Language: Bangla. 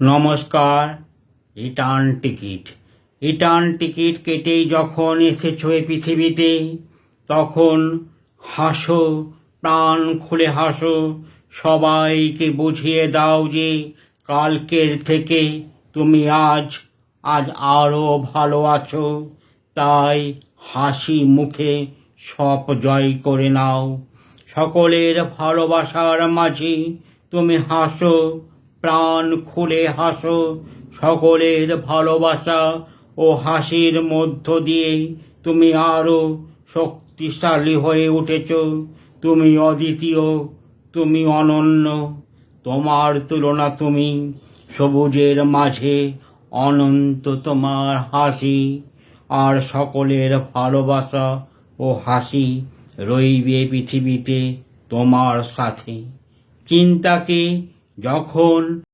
নমস্কার রিটার্ন টিকিট। রিটার্ন টিকিট কেটেই যখন এসেছ এ পৃথিবীতে, তখন হাসো, প্রাণ খুলে হাসো, সবাইকে বুঝিয়ে দাও যে কালকের থেকে তুমি আজ আজ আরও ভালো আছো। তাই হাসি মুখে সব জয় করে নাও। সকলের ভালোবাসার মাঝে তুমি হাসো প্রাণ খুলে হাসো, সকলের ভালোবাসা ও হাসির মধ্য দিয়ে। তুমি আরও শক্তিশালী হয়ে উঠেছ। তুমি অদ্বিতীয়, তুমি অনন্য। তোমার তুলনা তুমি সবুজের মাঝে, অনন্ত তোমার হাসি। আর সকলের ভালোবাসা ও হাসি রইবে পৃথিবীতে তোমার সাথে। চিন্তাকে যখন